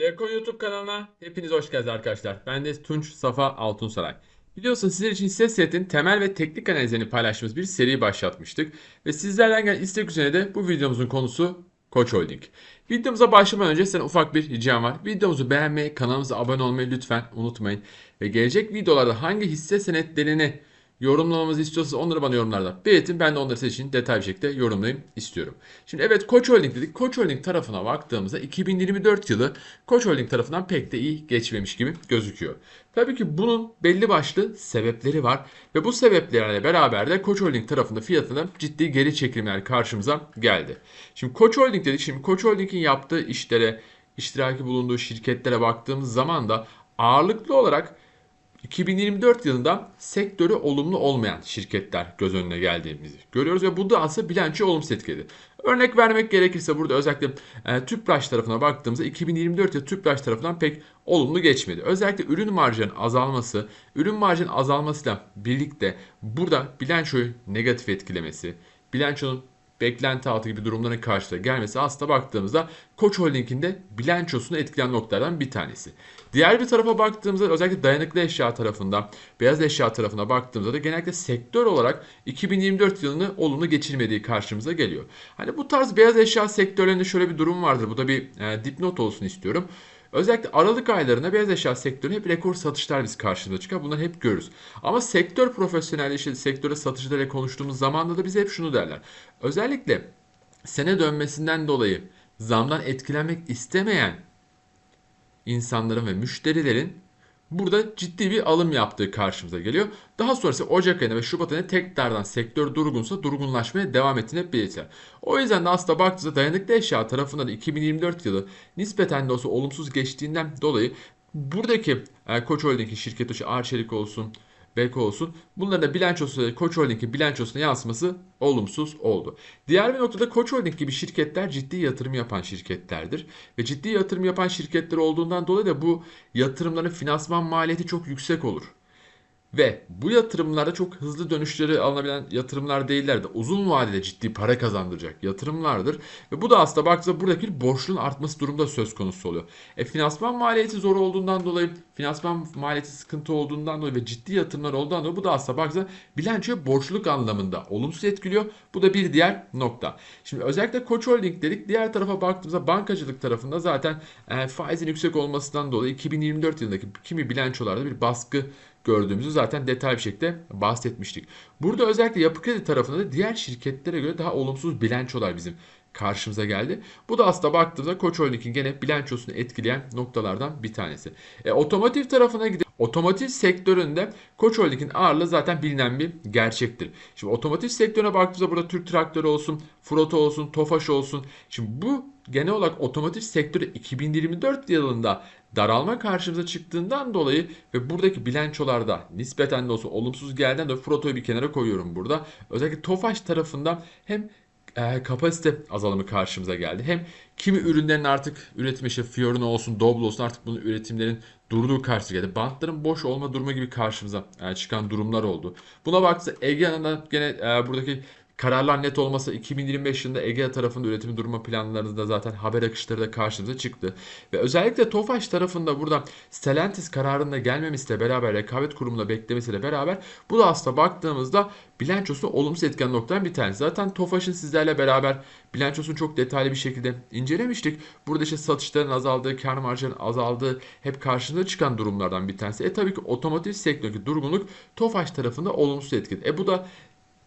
Leko YouTube kanalına hepiniz hoş geldiniz arkadaşlar. Ben de Tunç Safa Altunsaray. Biliyorsunuz sizler için hisse senedinin temel ve teknik analizlerini paylaştığımız bir seri başlatmıştık. Ve sizlerden gelen istek üzerine de bu videomuzun konusu Koç Holding. Videomuza başlamadan önce size ufak bir ricam var. Videomuzu beğenmeyi, kanalımıza abone olmayı lütfen unutmayın. Ve gelecek videolarda hangi hisse senetlerini yorumlamamızı istiyorsanız onları bana yorumlarda belirtin. Ben de onları sizin için detaylı bir şekilde yorumlayayım istiyorum. Şimdi evet Koç Holding dedik. Koç Holding tarafına baktığımızda 2024 yılı Koç Holding tarafından pek de iyi geçmemiş gibi gözüküyor. Tabii ki bunun belli başlı sebepleri var ve bu sebeplerle beraber de Koç Holding tarafında fiyatında ciddi geri çekilmeler karşımıza geldi. Şimdi Koç Holding dedik. Şimdi Koç Holding'in yaptığı işlere, iştiraki bulunduğu şirketlere baktığımız zaman da ağırlıklı olarak 2024 yılında sektörü olumlu olmayan şirketler göz önüne geldiğimizi görüyoruz ve bu da aslında bilanço olumsuz etkiledi. Örnek vermek gerekirse burada özellikle e, Tüpraş tarafına baktığımızda 2024 yılı Tüpraş tarafından pek olumlu geçmedi. Özellikle ürün marjının azalması, ürün marjının azalmasıyla birlikte burada bilançoyu negatif etkilemesi, bilançonun beklenti altı gibi durumların karşısına gelmesi aslında baktığımızda Koç Holding'in de bilançosunu etkileyen noktalardan bir tanesi. Diğer bir tarafa baktığımızda özellikle dayanıklı eşya tarafında, beyaz eşya tarafına baktığımızda da genellikle sektör olarak 2024 yılını olumlu geçirmediği karşımıza geliyor. Hani bu tarz beyaz eşya sektörlerinde şöyle bir durum vardır. Bu da bir e, dipnot olsun istiyorum. Özellikle Aralık aylarında beyaz eşya sektöründe hep rekor satışlar biz karşımıza çıkar. Bunları hep görürüz. Ama sektör profesyonelleri, işte sektörde satıcılarla konuştuğumuz zamanda da bize hep şunu derler. Özellikle sene dönmesinden dolayı zamdan etkilenmek istemeyen insanların ve müşterilerin burada ciddi bir alım yaptığı karşımıza geliyor. Daha sonrası Ocak ayında ve Şubat ayında tekrardan sektör durgunsa durgunlaşmaya devam ettiğini hep belirtir. O yüzden de aslında baktığınızda dayanıklı eşya tarafında da 2024 yılı nispeten de olsa olumsuz geçtiğinden dolayı buradaki e, Koç Holding'in şirket dışı Arçelik olsun, Beko olsun. Bunların da bilançosu, Koç Holding'in bilançosuna yansıması olumsuz oldu. Diğer bir noktada Koç Holding gibi şirketler ciddi yatırım yapan şirketlerdir. Ve ciddi yatırım yapan şirketler olduğundan dolayı da bu yatırımların finansman maliyeti çok yüksek olur. Ve bu yatırımlarda çok hızlı dönüşleri alınabilen yatırımlar değiller de uzun vadede ciddi para kazandıracak yatırımlardır. Ve bu da aslında baktığınızda buradaki bir borçluğun artması durumda söz konusu oluyor. E finansman maliyeti zor olduğundan dolayı, finansman maliyeti sıkıntı olduğundan dolayı ve ciddi yatırımlar olduğundan dolayı bu da aslında baktığınızda bilançoya borçluluk anlamında olumsuz etkiliyor. Bu da bir diğer nokta. Şimdi özellikle Koç Holding dedik. Diğer tarafa baktığımızda bankacılık tarafında zaten e, faizin yüksek olmasından dolayı 2024 yılındaki kimi bilançolarda bir baskı gördüğümüzü zaten detaylı bir şekilde bahsetmiştik. Burada özellikle yapı kredi tarafında da diğer şirketlere göre daha olumsuz bilançolar bizim karşımıza geldi. Bu da aslında baktığımızda Koç Holding'in gene bilançosunu etkileyen noktalardan bir tanesi. E, otomotiv tarafına gidelim. Otomotiv sektöründe Koç Holding'in ağırlığı zaten bilinen bir gerçektir. Şimdi otomotiv sektörüne baktığımızda burada Türk Traktörü olsun, Froto olsun, Tofaş olsun. Şimdi bu genel olarak otomotiv sektörü 2024 yılında daralma karşımıza çıktığından dolayı ve buradaki bilançolarda nispeten de olsa olumsuz geldiğinden dolayı Froto'yu bir kenara koyuyorum burada. Özellikle Tofaş tarafından hem e, kapasite azalımı karşımıza geldi. Hem kimi ürünlerin artık üretimi işte Fiorino olsun, Doblo olsun artık bunun üretimlerin durduğu karşıya geldi. Bantların boş olma durumu gibi karşımıza e, çıkan durumlar oldu. Buna baksa Egea'nın da gene e, buradaki Kararlar net olmasa 2025 yılında Ege tarafında üretimi durma planlarında zaten haber akışları da karşımıza çıktı. Ve özellikle Tofaş tarafında burada Stellantis kararında gelmemesiyle beraber rekabet kurumunda beklemesiyle beraber bu da aslında baktığımızda bilançosu olumsuz etken noktadan bir tanesi. Zaten Tofaş'ın sizlerle beraber bilançosunu çok detaylı bir şekilde incelemiştik. Burada işte satışların azaldığı, kar marjının azaldığı hep karşımıza çıkan durumlardan bir tanesi. E tabii ki otomotiv sektöründeki durgunluk Tofaş tarafında olumsuz etkiledi. E bu da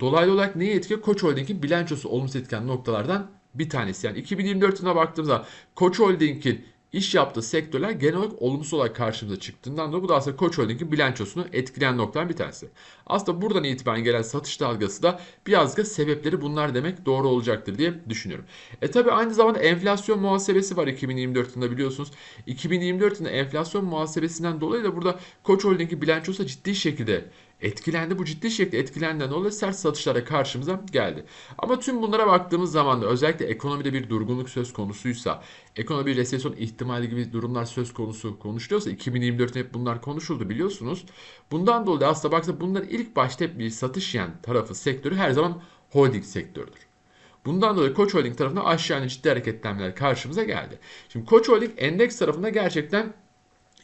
dolaylı olarak neyi etkiliyor? Koç Holding'in bilançosu olumsuz etken noktalardan bir tanesi. Yani 2024 yılına baktığımızda Koç Holding'in iş yaptığı sektörler genel olarak olumsuz olarak karşımıza çıktığından dolayı bu da aslında Koç Holding'in bilançosunu etkileyen noktadan bir tanesi. Aslında buradan itibaren gelen satış dalgası da biraz da sebepleri bunlar demek doğru olacaktır diye düşünüyorum. E tabi aynı zamanda enflasyon muhasebesi var 2024 yılında biliyorsunuz. 2024 yılında enflasyon muhasebesinden dolayı da burada Koç Holding'in bilançosu da ciddi şekilde etkilendi. Bu ciddi şekilde etkilenden dolayı sert satışlara karşımıza geldi. Ama tüm bunlara baktığımız zaman da özellikle ekonomide bir durgunluk söz konusuysa, ekonomi bir resesyon ihtimali gibi durumlar söz konusu konuşuluyorsa 2024'te hep bunlar konuşuldu biliyorsunuz. Bundan dolayı aslında baksa bunların ilk başta hep bir satış yiyen tarafı sektörü her zaman holding sektörüdür. Bundan dolayı Koç Holding tarafında aşağı yönlü ciddi hareketlenmeler karşımıza geldi. Şimdi Koç Holding endeks tarafında gerçekten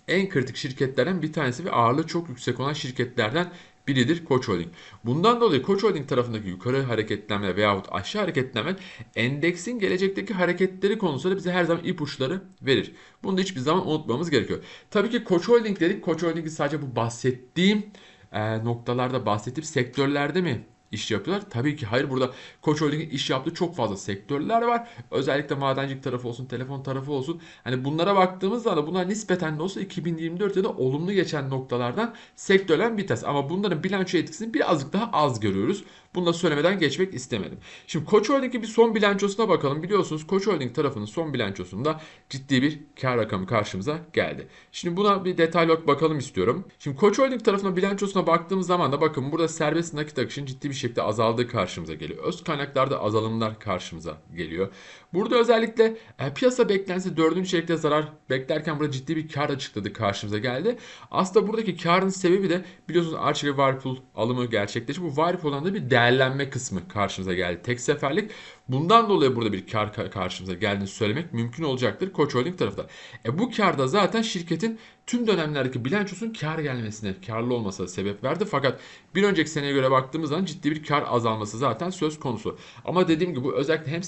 en kritik şirketlerden bir tanesi ve ağırlığı çok yüksek olan şirketlerden biridir Koç Holding. Bundan dolayı Koç Holding tarafındaki yukarı hareketlenme veyahut aşağı hareketlenme endeksin gelecekteki hareketleri konusunda bize her zaman ipuçları verir. Bunu da hiçbir zaman unutmamız gerekiyor. Tabii ki Koç Holding dedik. Koç Holding'i sadece bu bahsettiğim e, noktalarda bahsettiğim sektörlerde mi iş yapıyorlar? Tabii ki hayır. Burada Koç Holding'in iş yaptığı çok fazla sektörler var. Özellikle madencilik tarafı olsun, telefon tarafı olsun. Hani bunlara baktığımız zaman bunlar nispeten de olsa 2024 yılında olumlu geçen noktalardan sektörlerin bir tanesi. Ama bunların bilanço etkisini birazcık daha az görüyoruz. Bunu da söylemeden geçmek istemedim. Şimdi Koç Holding'in bir son bilançosuna bakalım. Biliyorsunuz Koç Holding tarafının son bilançosunda ciddi bir kar rakamı karşımıza geldi. Şimdi buna bir detaylı bakalım istiyorum. Şimdi Koç Holding tarafına bilançosuna baktığımız zaman da bakın burada serbest nakit akışın ciddi bir şekilde azaldığı karşımıza geliyor. Öz kaynaklarda azalımlar karşımıza geliyor. Burada özellikle e, piyasa beklentisi 4. çeyrekte zarar beklerken burada ciddi bir kar açıkladı karşımıza geldi. Aslında buradaki karın sebebi de biliyorsunuz Arçelik Whirlpool alımı gerçekleşti. Bu Whirlpool'dan da bir değerlenme kısmı karşımıza geldi. Tek seferlik. Bundan dolayı burada bir kar karşımıza geldiğini söylemek mümkün olacaktır Koç Holding tarafında. E bu kar da zaten şirketin tüm dönemlerdeki bilançosunun kar gelmesine, karlı olmasına sebep verdi. Fakat bir önceki seneye göre baktığımız zaman ciddi bir kar azalması zaten söz konusu. Ama dediğim gibi bu özellikle hem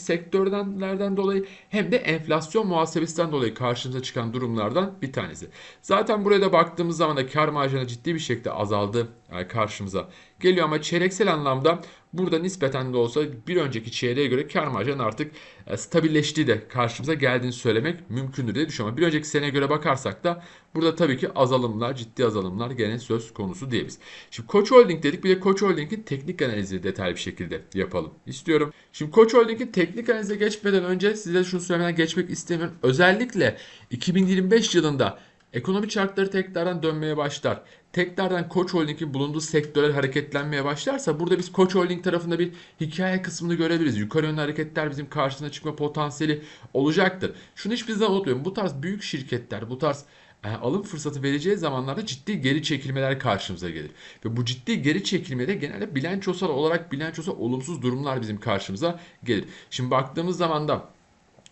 sektördenlerden dolayı hem de enflasyon muhasebesinden dolayı karşımıza çıkan durumlardan bir tanesi. Zaten buraya da baktığımız zaman da kar marjına ciddi bir şekilde azaldı karşımıza geliyor ama çeyreksel anlamda burada nispeten de olsa bir önceki çeyreğe göre kar marjının artık e, stabilleştiği de karşımıza geldiğini söylemek mümkündür diye düşünüyorum. Bir önceki seneye göre bakarsak da burada tabii ki azalımlar, ciddi azalımlar gene söz konusu diyebiliriz. Şimdi Koç Holding dedik bir de Koç Holding'in teknik analizi detaylı bir şekilde yapalım istiyorum. Şimdi Koç Holding'in teknik analize geçmeden önce size şunu söylemeden geçmek istemiyorum. Özellikle 2025 yılında Ekonomi çarkları tekrardan dönmeye başlar. Tekrardan Koç Holding'in bulunduğu sektörel hareketlenmeye başlarsa burada biz Koç Holding tarafında bir hikaye kısmını görebiliriz. Yukarı yönlü hareketler bizim karşısına çıkma potansiyeli olacaktır. Şunu hiçbir zaman unutmayın. Bu tarz büyük şirketler, bu tarz e, alım fırsatı vereceği zamanlarda ciddi geri çekilmeler karşımıza gelir. Ve bu ciddi geri çekilmede genelde bilançosal olarak bilançosal olumsuz durumlar bizim karşımıza gelir. Şimdi baktığımız zaman da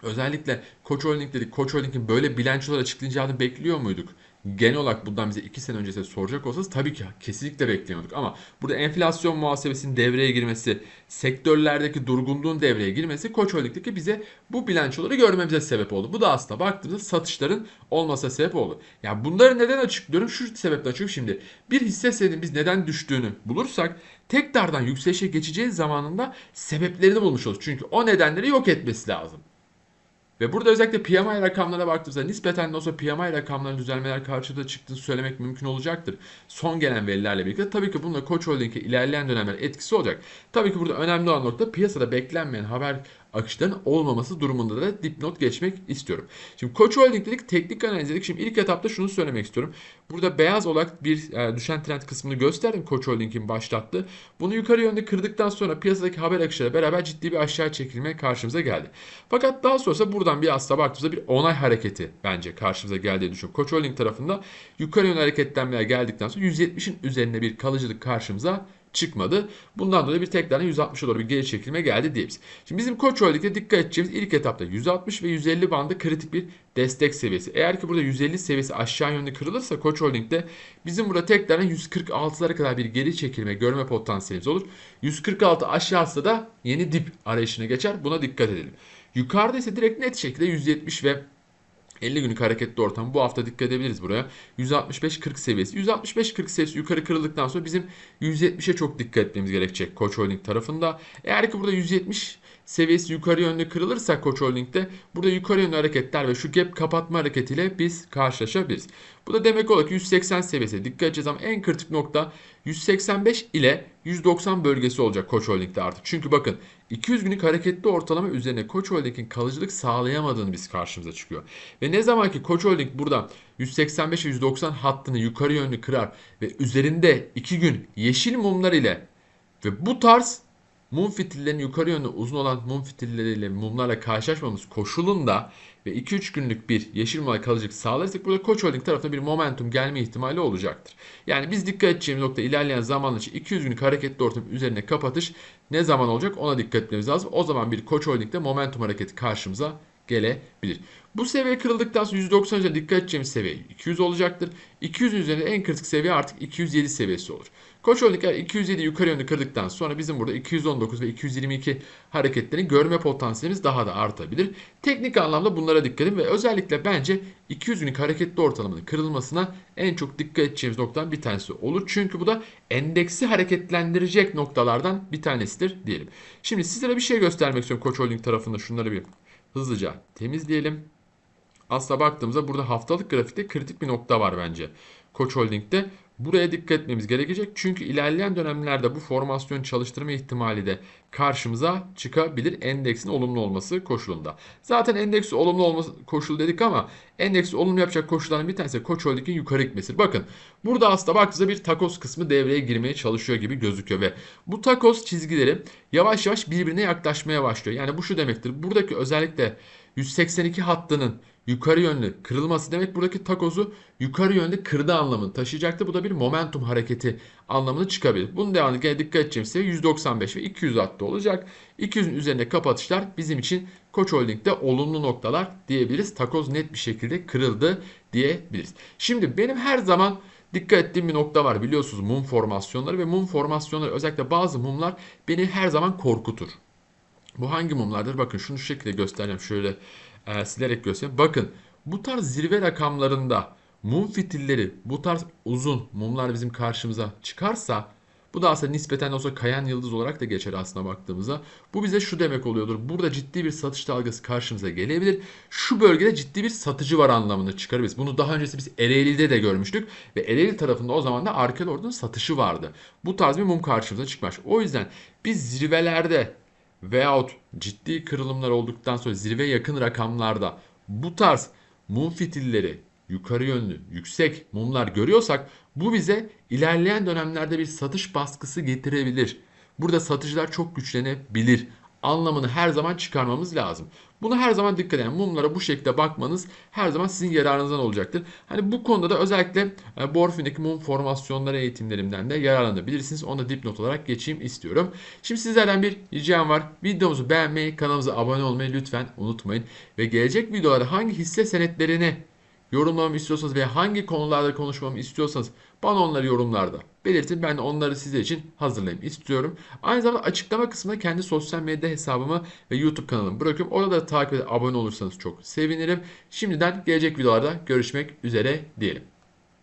Özellikle Koç Holding dedik. Koç Holding'in böyle bilançolar açıklayacağını bekliyor muyduk? Genel olarak bundan bize 2 sene öncesine soracak olsanız tabii ki kesinlikle beklemiyorduk. Ama burada enflasyon muhasebesinin devreye girmesi, sektörlerdeki durgunluğun devreye girmesi Koç Holding'deki bize bu bilançoları görmemize sebep oldu. Bu da aslında baktığımızda satışların olmasa sebep oldu. Yani bunları neden açıklıyorum? Şu sebepten çünkü şimdi bir hisse senedinin biz neden düştüğünü bulursak tekrardan yükselişe geçeceğiz zamanında sebeplerini bulmuş oluruz. Çünkü o nedenleri yok etmesi lazım. Ve burada özellikle PMI rakamlarına baktığımızda nispeten de olsa PMI rakamlarının düzelmeler karşıda çıktığını söylemek mümkün olacaktır. Son gelen verilerle birlikte tabii ki bununla Koç Holding'e ilerleyen dönemler etkisi olacak. Tabii ki burada önemli olan nokta piyasada beklenmeyen haber akışların olmaması durumunda da dipnot geçmek istiyorum. Şimdi Koç Holding dedik, teknik analiz dedik. Şimdi ilk etapta şunu söylemek istiyorum. Burada beyaz olarak bir e, düşen trend kısmını gösterdim Koç Holding'in başlattığı. Bunu yukarı yönde kırdıktan sonra piyasadaki haber akışları beraber ciddi bir aşağı çekilme karşımıza geldi. Fakat daha sonrasında buradan bir asla baktığımızda bir onay hareketi bence karşımıza geldiğini düşünüyorum. Koç Holding tarafında yukarı yönlü hareketlenmeler geldikten sonra 170'in üzerinde bir kalıcılık karşımıza çıkmadı. Bundan dolayı bir tekrardan 160'a doğru bir geri çekilme geldi diyebiliriz. Şimdi bizim Koç Holding'de dikkat edeceğimiz ilk etapta 160 ve 150 bandı kritik bir destek seviyesi. Eğer ki burada 150 seviyesi aşağı yönlü kırılırsa Koç Holding'de bizim burada tekrardan 146'lara kadar bir geri çekilme görme potansiyelimiz olur. 146 aşağısı da yeni dip arayışına geçer. Buna dikkat edelim. Yukarıda ise direkt net şekilde 170 ve 50 günlük hareketli ortam. Bu hafta dikkat edebiliriz buraya. 165-40 seviyesi. 165-40 seviyesi yukarı kırıldıktan sonra bizim 170'e çok dikkat etmemiz gerekecek Koç Holding tarafında. Eğer ki burada 170 seviyesi yukarı yönlü kırılırsa Koç Holding'de burada yukarı yönlü hareketler ve şu gap kapatma hareketiyle biz karşılaşabiliriz. Bu da demek olarak 180 seviyesi dikkat edeceğiz ama en kritik nokta 185 ile 190 bölgesi olacak Koç Holding'de artık. Çünkü bakın 200 günlük hareketli ortalama üzerine Koç Holding'in kalıcılık sağlayamadığını biz karşımıza çıkıyor. Ve ne zaman ki Koç Holding burada 185 ve 190 hattını yukarı yönlü kırar ve üzerinde 2 gün yeşil mumlar ile ve bu tarz mum fitillerinin yukarı yönlü uzun olan mum fitilleriyle mumlarla karşılaşmamız koşulunda ve 2-3 günlük bir yeşil mumla kalıcılık sağlarsak burada Koç Holding tarafına bir momentum gelme ihtimali olacaktır. Yani biz dikkat edeceğimiz nokta ilerleyen zamanlar için 200 günlük hareketli ortam üzerine kapatış ne zaman olacak ona dikkat etmemiz lazım. O zaman bir Koç Holding'de momentum hareketi karşımıza gelebilir. Bu seviye kırıldıktan sonra 190 üzerine dikkat edeceğimiz seviye 200 olacaktır. 200'ün üzerinde en kritik seviye artık 207 seviyesi olur. Koç Holding eğer 207 yukarı yönlü kırdıktan sonra bizim burada 219 ve 222 hareketlerini görme potansiyelimiz daha da artabilir. Teknik anlamda bunlara dikkat edin ve özellikle bence 200 günlük hareketli ortalamanın kırılmasına en çok dikkat edeceğimiz noktadan bir tanesi olur. Çünkü bu da endeksi hareketlendirecek noktalardan bir tanesidir diyelim. Şimdi sizlere bir şey göstermek istiyorum Koç Holding tarafında şunları bir hızlıca temizleyelim. Aslına baktığımızda burada haftalık grafikte kritik bir nokta var bence. Koç Holding'de buraya dikkat etmemiz gerekecek. Çünkü ilerleyen dönemlerde bu formasyon çalıştırma ihtimali de karşımıza çıkabilir. Endeksin olumlu olması koşulunda. Zaten endeksi olumlu olması koşulu dedik ama endeksi olumlu yapacak koşulların bir tanesi Koç Holding'in yukarı gitmesi. Bakın burada aslında baktığınızda bir takos kısmı devreye girmeye çalışıyor gibi gözüküyor ve bu takos çizgileri yavaş yavaş birbirine yaklaşmaya başlıyor. Yani bu şu demektir. Buradaki özellikle 182 hattının yukarı yönlü kırılması demek buradaki takozu yukarı yönde kırdı anlamını taşıyacaktır. Bu da bir momentum hareketi anlamını çıkabilir. Bunun devamlı gene dikkat edeceğimiz seviye 195 ve 200 hatta olacak. 200'ün üzerinde kapatışlar bizim için Koç Holding'de olumlu noktalar diyebiliriz. Takoz net bir şekilde kırıldı diyebiliriz. Şimdi benim her zaman dikkat ettiğim bir nokta var biliyorsunuz mum formasyonları ve mum formasyonları özellikle bazı mumlar beni her zaman korkutur. Bu hangi mumlardır? Bakın şunu şu şekilde göstereceğim. Şöyle e, silerek göstereyim. Bakın bu tarz zirve rakamlarında mum fitilleri bu tarz uzun mumlar bizim karşımıza çıkarsa bu da aslında nispeten olsa kayan yıldız olarak da geçer aslına baktığımızda. Bu bize şu demek oluyordur. Burada ciddi bir satış dalgası karşımıza gelebilir. Şu bölgede ciddi bir satıcı var anlamını çıkarırız. Bunu daha öncesi biz Ereğli'de de görmüştük. Ve Ereğli tarafında o zaman da Arkel Ordu'nun satışı vardı. Bu tarz bir mum karşımıza çıkmaz. O yüzden biz zirvelerde veyahut ciddi kırılımlar olduktan sonra zirve yakın rakamlarda bu tarz mum fitilleri yukarı yönlü yüksek mumlar görüyorsak bu bize ilerleyen dönemlerde bir satış baskısı getirebilir. Burada satıcılar çok güçlenebilir anlamını her zaman çıkarmamız lazım. Bunu her zaman dikkat edin. Mumlara bu şekilde bakmanız her zaman sizin yararınızdan olacaktır. Hani bu konuda da özellikle e, Borfin'deki mum formasyonları eğitimlerimden de yararlanabilirsiniz. Onu da dipnot olarak geçeyim istiyorum. Şimdi sizlerden bir ricam var. Videomuzu beğenmeyi, kanalımıza abone olmayı lütfen unutmayın. Ve gelecek videolarda hangi hisse senetlerini yorumlamamı istiyorsanız veya hangi konularda konuşmamı istiyorsanız bana onları yorumlarda belirtin. Ben de onları sizler için hazırlayayım istiyorum. Aynı zamanda açıklama kısmına kendi sosyal medya hesabımı ve YouTube kanalımı bırakıyorum. Orada da takip edip abone olursanız çok sevinirim. Şimdiden gelecek videolarda görüşmek üzere diyelim.